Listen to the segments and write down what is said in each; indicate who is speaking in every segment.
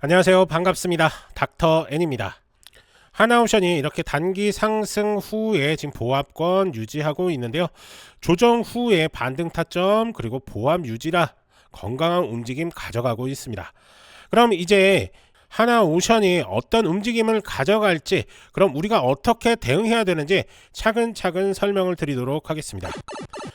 Speaker 1: 안녕하세요. 반갑습니다. 닥터 N입니다. 하나오션이 이렇게 단기 상승 후에 지금 보합권 유지하고 있는데요. 조정 후에 반등 타점 그리고 보합 유지라 건강한 움직임 가져가고 있습니다. 그럼 이제 하나오션이 어떤 움직임을 가져갈지 그럼 우리가 어떻게 대응해야 되는지 차근차근 설명을 드리도록 하겠습니다.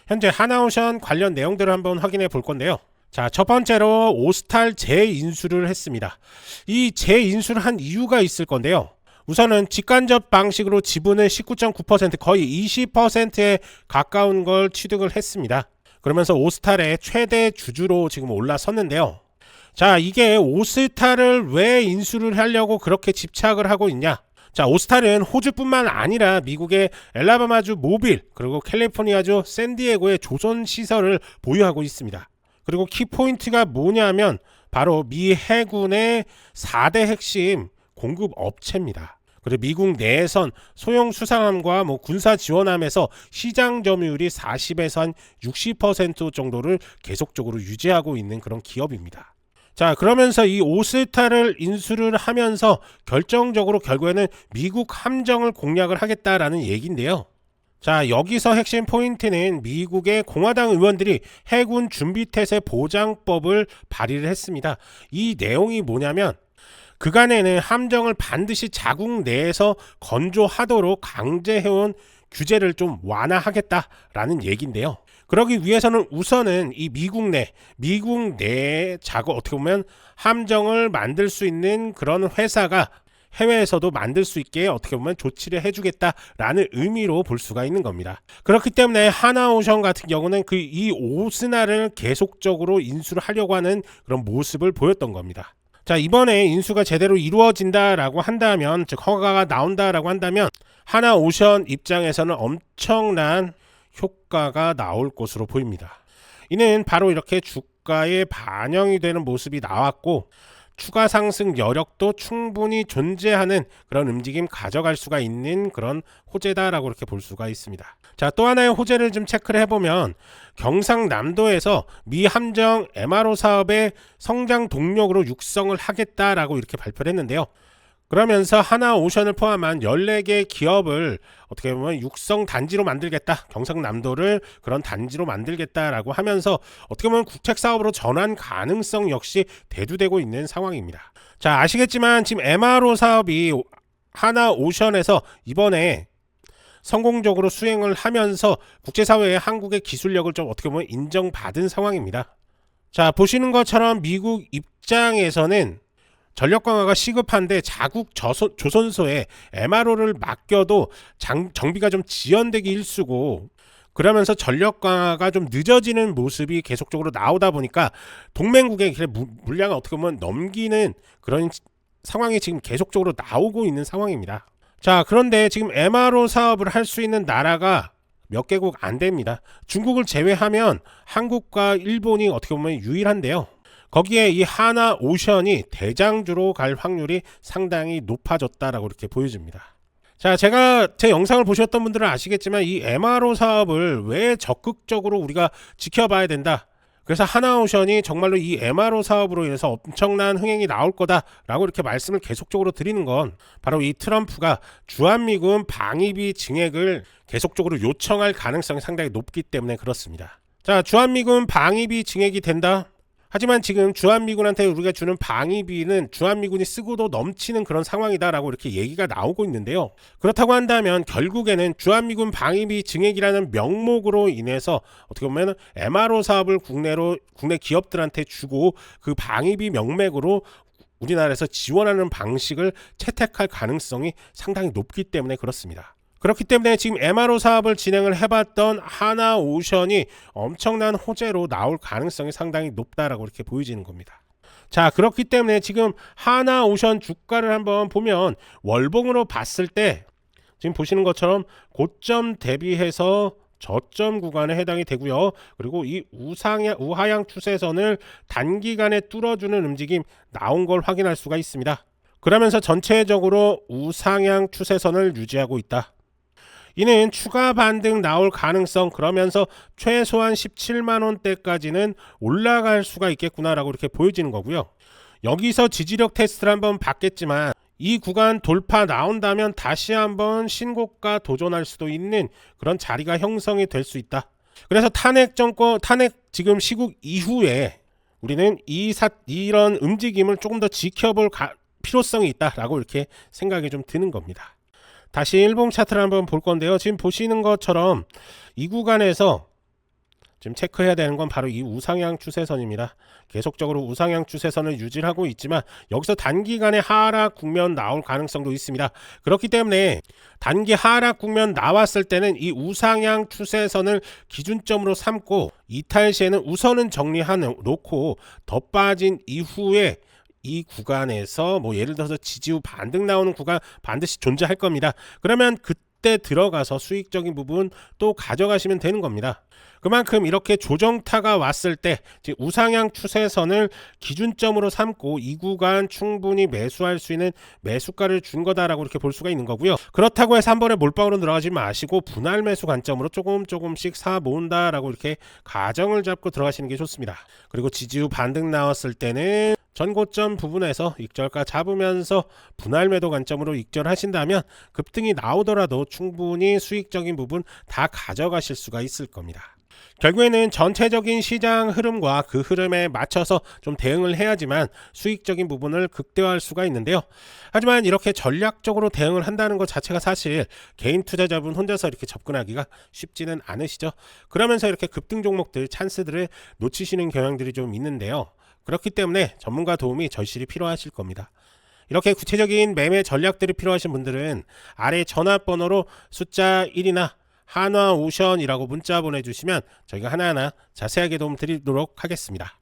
Speaker 1: 현재 하나오션 관련 내용들을 한번 확인해 볼 건데요. 자, 첫 번째로 오스탈 재인수를 했습니다. 이 재인수를 한 이유가 있을 건데요. 우선은 직간접 방식으로 지분을 19.9% 거의 20%에 가까운 걸 취득을 했습니다. 그러면서 오스탈의 최대 주주로 지금 올라섰는데요. 자, 이게 오스탈을 왜 인수를 하려고 그렇게 집착을 하고 있냐? 자, 오스탈은 호주뿐만 아니라 미국의 엘라바마주 모빌 그리고 캘리포니아주 샌디에고의 조선 시설을 보유하고 있습니다. 그리고 키포인트가 뭐냐면 바로 미 해군의 4대 핵심 공급 업체입니다. 그리고 미국 내에선 소형 수상함과 뭐 군사 지원함에서 시장 점유율이 40에서 한 60% 정도를 계속적으로 유지하고 있는 그런 기업입니다. 자, 그러면서 이 오스타를 인수를 하면서 결정적으로 결국에는 미국 함정을 공략을 하겠다라는 얘기인데요. 자, 여기서 핵심 포인트는 미국의 공화당 의원들이 해군 준비태세 보장법을 발의를 했습니다. 이 내용이 뭐냐면 그간에는 함정을 반드시 자국 내에서 건조하도록 강제해온 규제를 좀 완화하겠다라는 얘기인데요. 그러기 위해서는 우선은 이 미국 내, 미국 내 작업 어떻게 보면 함정을 만들 수 있는 그런 회사가 해외에서도 만들 수 있게 어떻게 보면 조치를 해주겠다라는 의미로 볼 수가 있는 겁니다. 그렇기 때문에 하나오션 같은 경우는 그 이 오스나를 계속적으로 인수를 하려고 하는 그런 모습을 보였던 겁니다. 자 이번에 인수가 제대로 이루어진다라고 한다면 즉 허가가 나온다라고 한다면 하나오션 입장에서는 엄청난 효과가 나올 것으로 보입니다. 이는 바로 이렇게 주가에 반영이 되는 모습이 나왔고 추가 상승 여력도 충분히 존재하는 그런 움직임 가져갈 수가 있는 그런 호재다라고 이렇게 볼 수가 있습니다. 자, 또 하나의 호재를 좀 체크를 해보면 경상남도에서 미 함정 MRO 사업의 성장 동력으로 육성을 하겠다라고 이렇게 발표를 했는데요. 그러면서 하나 오션을 포함한 14개 기업을 어떻게 보면 육성 단지로 만들겠다. 경상남도를 그런 단지로 만들겠다라고 하면서 어떻게 보면 국책 사업으로 전환 가능성 역시 대두되고 있는 상황입니다. 자, 아시겠지만 지금 MRO 사업이 하나 오션에서 이번에 성공적으로 수행을 하면서 국제사회의 한국의 기술력을 좀 어떻게 보면 인정받은 상황입니다. 자, 보시는 것처럼 미국 입장에서는 전력 강화가 시급한데 자국 저소, 조선소에 MRO를 맡겨도 장, 정비가 좀 지연되기 일쑤고 그러면서 전력 강화가 좀 늦어지는 모습이 계속적으로 나오다 보니까 동맹국의 물량을 어떻게 보면 넘기는 그런 상황이 지금 계속적으로 나오고 있는 상황입니다. 자, 그런데 지금 MRO 사업을 할 수 있는 나라가 몇 개국 안 됩니다. 중국을 제외하면 한국과 일본이 어떻게 보면 유일한데요. 거기에 이 하나 오션이 대장주로 갈 확률이 상당히 높아졌다라고 이렇게 보여집니다. 자, 제가 제 영상을 보셨던 분들은 아시겠지만 이 MRO 사업을 왜 적극적으로 우리가 지켜봐야 된다. 그래서 하나오션이 정말로 이 MRO 사업으로 인해서 엄청난 흥행이 나올 거다라고 이렇게 말씀을 계속적으로 드리는 건 바로 이 트럼프가 주한미군 방위비 증액을 계속적으로 요청할 가능성이 상당히 높기 때문에 그렇습니다. 자, 주한미군 방위비 증액이 된다. 하지만 지금 주한미군한테 우리가 주는 방위비는 주한미군이 쓰고도 넘치는 그런 상황이다라고 이렇게 얘기가 나오고 있는데요. 그렇다고 한다면 결국에는 주한미군 방위비 증액이라는 명목으로 인해서 어떻게 보면 MRO 사업을 국내로 국내 기업들한테 주고 그 방위비 명맥으로 우리나라에서 지원하는 방식을 채택할 가능성이 상당히 높기 때문에 그렇습니다. 그렇기 때문에 지금 MRO 사업을 진행을 해봤던 하나 오션이 엄청난 호재로 나올 가능성이 상당히 높다라고 이렇게 보여지는 겁니다. 자 그렇기 때문에 지금 하나 오션 주가를 한번 보면 월봉으로 봤을 때 지금 보시는 것처럼 고점 대비해서 저점 구간에 해당이 되고요. 그리고 이 우상향, 우하향 추세선을 단기간에 뚫어주는 움직임 나온 걸 확인할 수가 있습니다. 그러면서 전체적으로 우상향 추세선을 유지하고 있다. 이는 추가 반등 나올 가능성 그러면서 최소한 17만 원대까지는 올라갈 수가 있겠구나라고 이렇게 보여지는 거고요. 여기서 지지력 테스트를 한번 받겠지만 이 구간 돌파 나온다면 다시 한번 신고가 도전할 수도 있는 그런 자리가 형성이 될 수 있다. 그래서 탄핵 정권 탄핵 지금 시국 이후에 우리는 이 사, 이런 움직임을 조금 더 지켜볼 가- 필요성이 있다라고 이렇게 생각이 좀 드는 겁니다. 다시 일봉 차트를 한번 볼 건데요. 지금 보시는 것처럼 이 구간에서 지금 체크해야 되는 건 바로 이 우상향 추세선입니다. 계속적으로 우상향 추세선을 유지를 하고 있지만 여기서 단기간에 하락 국면 나올 가능성도 있습니다. 그렇기 때문에 단기 하락 국면 나왔을 때는 이 우상향 추세선을 기준점으로 삼고 이탈 시에는 우선은 정리하는 놓고 더 빠진 이후에 이 구간에서 뭐 예를 들어서 지지 후 반등 나오는 구간 반드시 존재할 겁니다. 그러면 그때 들어가서 수익적인 부분 또 가져가시면 되는 겁니다. 그만큼 이렇게 조정타가 왔을 때 우상향 추세선을 기준점으로 삼고 이 구간 충분히 매수할 수 있는 매수가를 준 거다라고 이렇게 볼 수가 있는 거고요. 그렇다고 해서 한 번에 몰빵으로 들어가지 마시고 분할 매수 관점으로 조금 조금씩 사 모은다라고 이렇게 가정을 잡고 들어가시는 게 좋습니다. 그리고 지지 후 반등 나왔을 때는 전고점 부분에서 익절가 잡으면서 분할 매도 관점으로 익절하신다면 급등이 나오더라도 충분히 수익적인 부분 다 가져가실 수가 있을 겁니다. 결국에는 전체적인 시장 흐름과 그 흐름에 맞춰서 좀 대응을 해야지만 수익적인 부분을 극대화할 수가 있는데요. 하지만 이렇게 전략적으로 대응을 한다는 것 자체가 사실 개인 투자자분 혼자서 이렇게 접근하기가 쉽지는 않으시죠. 그러면서 이렇게 급등 종목들 찬스들을 놓치시는 경향들이 좀 있는데요. 그렇기 때문에 전문가 도움이 절실히 필요하실 겁니다. 이렇게 구체적인 매매 전략들이 필요하신 분들은 아래 전화번호로 숫자 1이나 한화 오션이라고 문자 보내주시면 저희가 하나하나 자세하게 도움 드리도록 하겠습니다.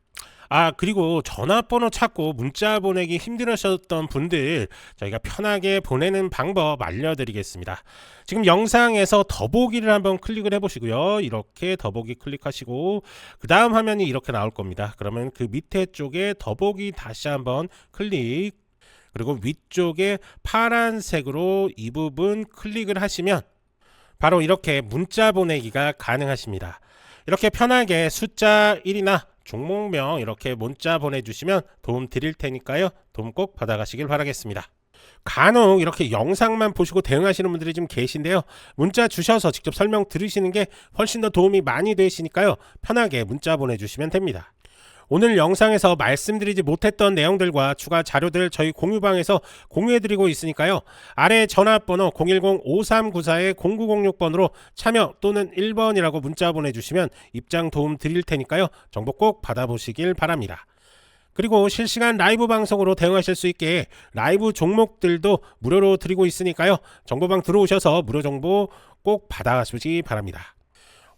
Speaker 1: 아 그리고 전화번호 찾고 문자 보내기 힘들으셨던 분들 저희가 편하게 보내는 방법 알려드리겠습니다. 지금 영상에서 더보기를 한번 클릭을 해보시고요. 이렇게 더보기 클릭하시고 그 다음 화면이 이렇게 나올 겁니다. 그러면 그 밑에 쪽에 더보기 다시 한번 클릭 그리고 위쪽에 파란색으로 이 부분 클릭을 하시면 바로 이렇게 문자 보내기가 가능하십니다. 이렇게 편하게 숫자 1이나 종목명 이렇게 문자 보내주시면 도움 드릴 테니까요. 도움 꼭 받아가시길 바라겠습니다. 간혹 이렇게 영상만 보시고 대응하시는 분들이 좀 계신데요. 문자 주셔서 직접 설명 들으시는 게 훨씬 더 도움이 많이 되시니까요. 편하게 문자 보내주시면 됩니다. 오늘 영상에서 말씀드리지 못했던 내용들과 추가 자료들 저희 공유방에서 공유해드리고 있으니까요. 아래 전화번호 010-5394-0906번으로 참여 또는 1번이라고 문자 보내주시면 입장 도움 드릴 테니까요. 정보 꼭 받아보시길 바랍니다. 그리고 실시간 라이브 방송으로 대응하실 수 있게 라이브 종목들도 무료로 드리고 있으니까요. 정보방 들어오셔서 무료 정보 꼭 받아가시기 바랍니다.